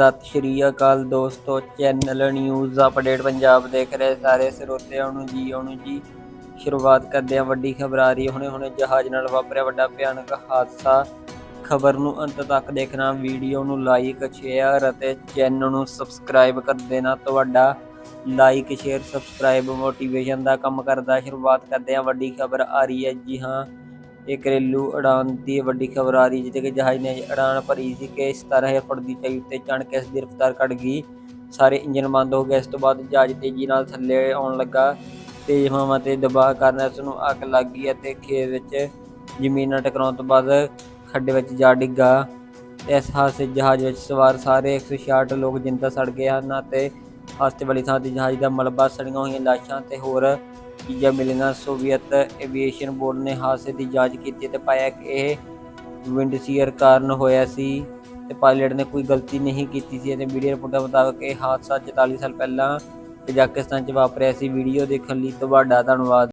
ਸਤਿ ਸ਼੍ਰੀ ਅਕਾਲ ਦੋਸਤੋ channel news update Punjab ਦੇਖ ਰਹੇ ਸਾਰੇ ਸਰੋਤਿਆਂ ਨੂੰ ਜੀ ਆਉਣ ਜੀ। ਸ਼ੁਰੂਆਤ ਕਰਦੇ ਹਾਂ ਵੱਡੀ ਖਬਰ ਆ ਰਹੀ ਹੈ ਹੁਣੇ ਹੁਣੇ ਜਹਾਜ਼ ਨਾਲ ਵਾਪਰਿਆ ਵੱਡਾ ਭਿਆਨਕ ਹਾਦਸਾ। ਖਬਰ ਨੂੰ ਅੰਤ ਤੱਕ ਦੇਖਣਾ ਵੀਡੀਓ ਨੂੰ ਲਾਈਕ ਸ਼ੇਅਰ ਅਤੇ ਚੈਨਲ ਨੂੰ ਸਬਸਕ੍ਰਾਈਬ ਕਰ ਦੇਣਾ। ਤੁਹਾਡਾ ਲਾਈਕ ਸ਼ੇਅਰ ਸਬਸਕ੍ਰਾਈਬ ਮੋਟੀਵੇਸ਼ਨ ਦਾ ਕੰਮ ਕਰਦਾ। ਸ਼ੁਰੂਆਤ ਕਰਦੇ ਹਾਂ ਵੱਡੀ ਖਬਰ ਆ ਰਹੀ ਹੈ ਜੀ ਹਾਂ। ਇਹ ਘਰੇਲੂ ਉਡਾਨ ਦੀ ਵੱਡੀ ਖਬਰ ਆ ਰਹੀ ਜਿੱਥੇ ਕਿ ਜਹਾਜ਼ ਨੇ ਉਡਾਨ ਭਰੀ ਸੀ ਕਿ 17000 ਫੁੱਟ ਦੀ ਚਾਈ ਉੱਤੇ ਚੜ੍ਹ ਕੇ ਇਸ ਦੀ ਰਫ਼ਤਾਰ ਘਟ ਗਈ। ਸਾਰੇ ਇੰਜਨ ਬੰਦ ਹੋ ਗਏ। ਇਸ ਤੋਂ ਬਾਅਦ ਜਹਾਜ਼ ਤੇਜ਼ੀ ਨਾਲ ਥੱਲੇ ਆਉਣ ਲੱਗਾ। ਤੇਜ਼ ਹਵਾ ਤੇ ਦਬਾਅ ਕਾਰਨ ਇਸ ਨੂੰ ਅੱਗ ਲੱਗ ਗਈ ਅਤੇ ਖੇਤ ਵਿੱਚ ਜ਼ਮੀਨ ਨਾਲ ਟਕਰਾਉਣ ਤੋਂ ਬਾਅਦ ਖੱਡੇ ਵਿੱਚ ਜਾ ਡਿੱਗਾ। ਇਸ ਹਾਦਸੇ ਜਹਾਜ਼ ਵਿੱਚ ਸਵਾਰ ਸਾਰੇ 166 ਲੋਕ ਜਿੰਦਾ ਸੜ ਗਏ ਹਨ ਅਤੇ ਹਾਦਸੇ ਵਾਲੀ ਥਾਂ ਤੇ ਜਹਾਜ਼ ਦਾ ਮਲਬਾ ਸੜੀਆਂ ਹੋਈਆਂ ਲਾਸ਼ਾਂ ਤੇ ਹੋਰ ਚੀਜ਼ਾਂ ਮਿਲੀਆਂ ਸੋਵੀਅਤ ਐਵੀਏਸ਼ਨ ਬੋਰਡ ਨੇ ਹਾਦਸੇ ਦੀ ਜਾਂਚ ਕੀਤੀ ਤੇ ਪਾਇਆ ਕਿ ਇਹ ਵਿੰਡਸੀਅਰ ਕਾਰਨ ਹੋਇਆ ਸੀ ਤੇ ਪਾਇਲਟ ਨੇ ਕੋਈ ਗਲਤੀ ਨਹੀਂ ਕੀਤੀ ਸੀ ਅਤੇ ਮੀਡੀਆ ਰਿਪੋਰਟਾਂ ਮੁਤਾਬਕ ਇਹ ਹਾਦਸਾ 44 ਸਾਲ ਪਹਿਲਾਂ ਕਜ਼ਾਕਿਸਤਾਨ 'ਚ ਵਾਪਰਿਆ ਸੀ। ਵੀਡੀਓ ਦੇਖਣ ਲਈ ਤੁਹਾਡਾ ਧੰਨਵਾਦ।